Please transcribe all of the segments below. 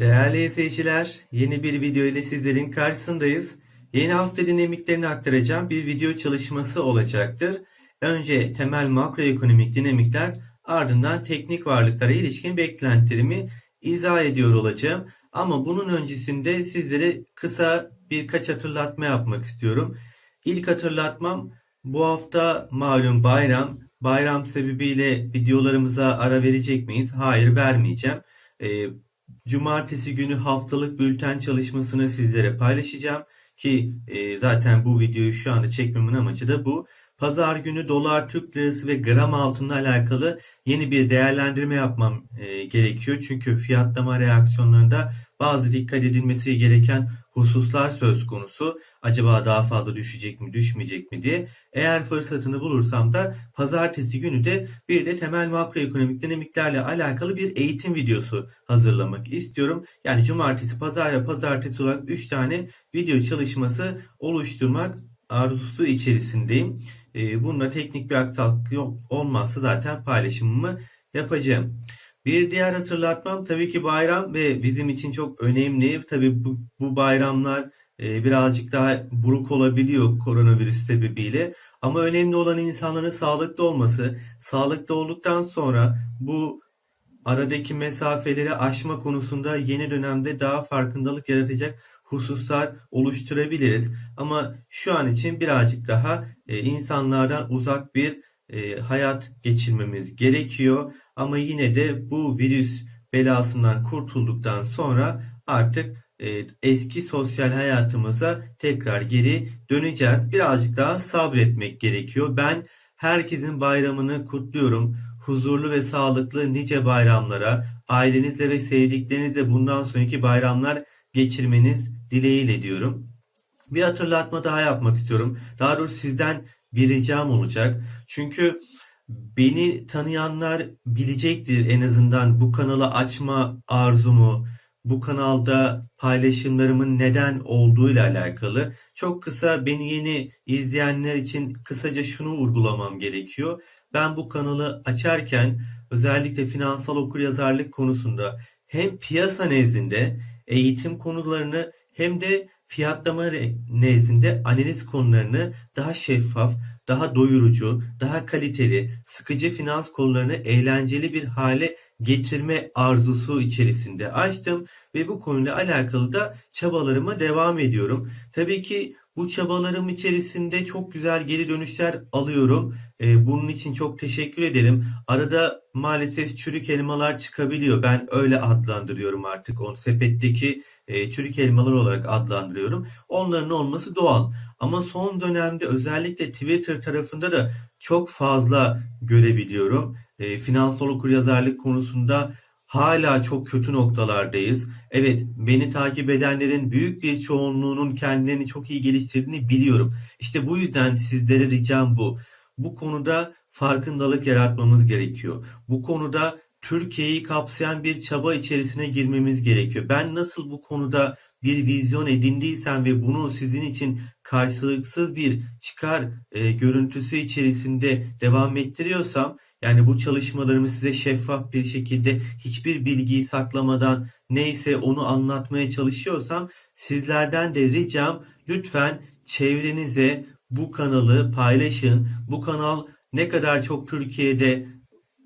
Değerli izleyiciler, yeni bir video ile sizlerin karşısındayız. Yeni hafta dinamiklerini aktaracağım bir video çalışması olacaktır. Önce temel makroekonomik dinamikler, ardından teknik varlıklara ilişkin beklentilerimi izah ediyor olacağım. Ama bunun öncesinde sizlere kısa birkaç hatırlatma yapmak istiyorum. İlk hatırlatmam bu hafta malum bayram. Bayram sebebiyle videolarımıza ara verecek miyiz? Hayır vermeyeceğim. Ee, Cumartesi günü haftalık bülten çalışmasını sizlere paylaşacağım ki e, zaten bu videoyu şu anda çekmemin amacı da bu. Pazar günü dolar Türk lirası ve gram altınla alakalı yeni bir değerlendirme yapmam e, gerekiyor. Çünkü fiyatlama reaksiyonlarında bazı dikkat edilmesi gereken hususlar söz konusu. Acaba daha fazla düşecek mi, düşmeyecek mi diye. Eğer fırsatını bulursam da pazartesi günü de bir de temel makroekonomik dinamiklerle alakalı bir eğitim videosu hazırlamak istiyorum. Yani cumartesi, pazar ve pazartesi olarak 3 tane video çalışması oluşturmak arzusu içerisindeyim. Ee, Bunda teknik bir aksaklık yok olmazsa zaten paylaşımımı yapacağım. Bir diğer hatırlatmam tabii ki bayram ve bizim için çok önemli. Tabii bu, bu bayramlar e, birazcık daha buruk olabiliyor koronavirüs sebebiyle. Ama önemli olan insanların sağlıklı olması. Sağlıklı olduktan sonra bu aradaki mesafeleri aşma konusunda yeni dönemde daha farkındalık yaratacak hususlar oluşturabiliriz. Ama şu an için birazcık daha e, insanlardan uzak bir e, hayat geçirmemiz gerekiyor. Ama yine de bu virüs belasından kurtulduktan sonra artık e, eski sosyal hayatımıza tekrar geri döneceğiz. Birazcık daha sabretmek gerekiyor. Ben herkesin bayramını kutluyorum. Huzurlu ve sağlıklı nice bayramlara, ailenizle ve sevdiklerinizle bundan sonraki bayramlar geçirmeniz dileğiyle diyorum. Bir hatırlatma daha yapmak istiyorum. Daha doğrusu sizden bir ricam olacak. Çünkü beni tanıyanlar bilecektir en azından bu kanalı açma arzumu, bu kanalda paylaşımlarımın neden olduğuyla alakalı. Çok kısa beni yeni izleyenler için kısaca şunu vurgulamam gerekiyor. Ben bu kanalı açarken özellikle finansal okuryazarlık konusunda hem piyasa nezdinde eğitim konularını hem de fiyatlama nezdinde analiz konularını daha şeffaf, daha doyurucu, daha kaliteli, sıkıcı finans konularını eğlenceli bir hale getirme arzusu içerisinde açtım ve bu konuyla alakalı da çabalarıma devam ediyorum. Tabii ki bu çabalarım içerisinde çok güzel geri dönüşler alıyorum. Ee, bunun için çok teşekkür ederim. Arada maalesef çürük elmalar çıkabiliyor. Ben öyle adlandırıyorum artık. onu sepetteki e, çürük elmalar olarak adlandırıyorum. Onların olması doğal. Ama son dönemde özellikle Twitter tarafında da çok fazla görebiliyorum. E, finansal okuryazarlık konusunda hala çok kötü noktalardayız. Evet, beni takip edenlerin büyük bir çoğunluğunun kendilerini çok iyi geliştirdiğini biliyorum. İşte bu yüzden sizlere ricam bu. Bu konuda farkındalık yaratmamız gerekiyor. Bu konuda Türkiye'yi kapsayan bir çaba içerisine girmemiz gerekiyor. Ben nasıl bu konuda bir vizyon edindiysem ve bunu sizin için karşılıksız bir çıkar e, görüntüsü içerisinde devam ettiriyorsam yani bu çalışmalarımı size şeffaf bir şekilde hiçbir bilgiyi saklamadan neyse onu anlatmaya çalışıyorsam sizlerden de ricam lütfen çevrenize bu kanalı paylaşın. Bu kanal ne kadar çok Türkiye'de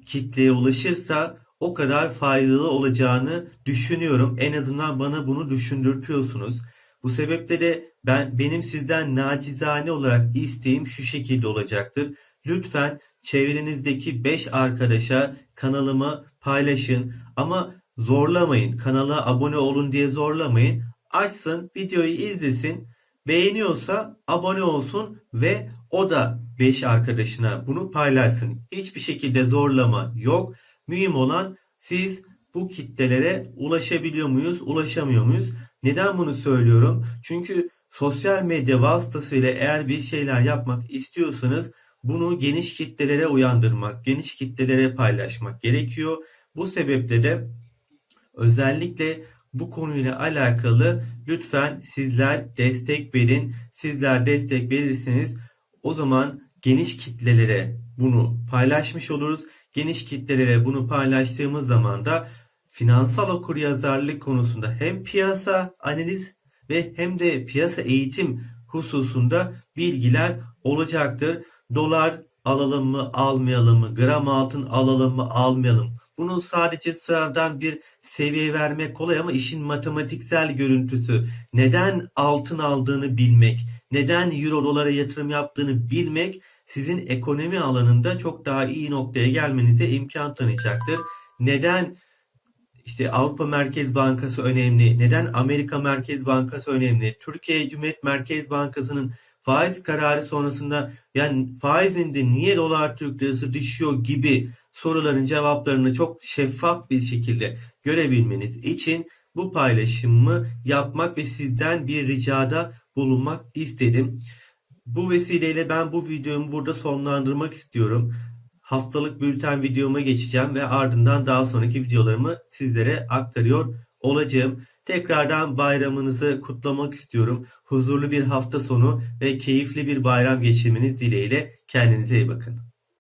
kitleye ulaşırsa o kadar faydalı olacağını düşünüyorum. En azından bana bunu düşündürtüyorsunuz. Bu sebeple de ben benim sizden nacizane olarak isteğim şu şekilde olacaktır. Lütfen çevrenizdeki 5 arkadaşa kanalımı paylaşın ama zorlamayın. Kanala abone olun diye zorlamayın. Açsın, videoyu izlesin. Beğeniyorsa abone olsun ve o da 5 arkadaşına bunu paylaşsın. Hiçbir şekilde zorlama yok. Mühim olan siz bu kitlelere ulaşabiliyor muyuz, ulaşamıyor muyuz? Neden bunu söylüyorum? Çünkü sosyal medya vasıtasıyla eğer bir şeyler yapmak istiyorsanız bunu geniş kitlelere uyandırmak, geniş kitlelere paylaşmak gerekiyor. Bu sebeple de özellikle bu konuyla alakalı lütfen sizler destek verin. Sizler destek verirseniz o zaman geniş kitlelere bunu paylaşmış oluruz. Geniş kitlelere bunu paylaştığımız zaman da finansal okuryazarlık konusunda hem piyasa analiz ve hem de piyasa eğitim hususunda bilgiler olacaktır. Dolar alalım mı almayalım mı? Gram altın alalım mı almayalım? Bunu sadece sıradan bir seviye vermek kolay ama işin matematiksel görüntüsü. Neden altın aldığını bilmek, neden euro dolara yatırım yaptığını bilmek sizin ekonomi alanında çok daha iyi noktaya gelmenize imkan tanıyacaktır. Neden işte Avrupa Merkez Bankası önemli. Neden Amerika Merkez Bankası önemli? Türkiye Cumhuriyet Merkez Bankası'nın faiz kararı sonrasında yani faizinde niye dolar Türk lirası düşüyor gibi soruların cevaplarını çok şeffaf bir şekilde görebilmeniz için bu paylaşımı yapmak ve sizden bir ricada bulunmak istedim. Bu vesileyle ben bu videomu burada sonlandırmak istiyorum. Haftalık bülten videoma geçeceğim ve ardından daha sonraki videolarımı sizlere aktarıyor olacağım. Tekrardan bayramınızı kutlamak istiyorum. Huzurlu bir hafta sonu ve keyifli bir bayram geçirmeniz dileğiyle kendinize iyi bakın.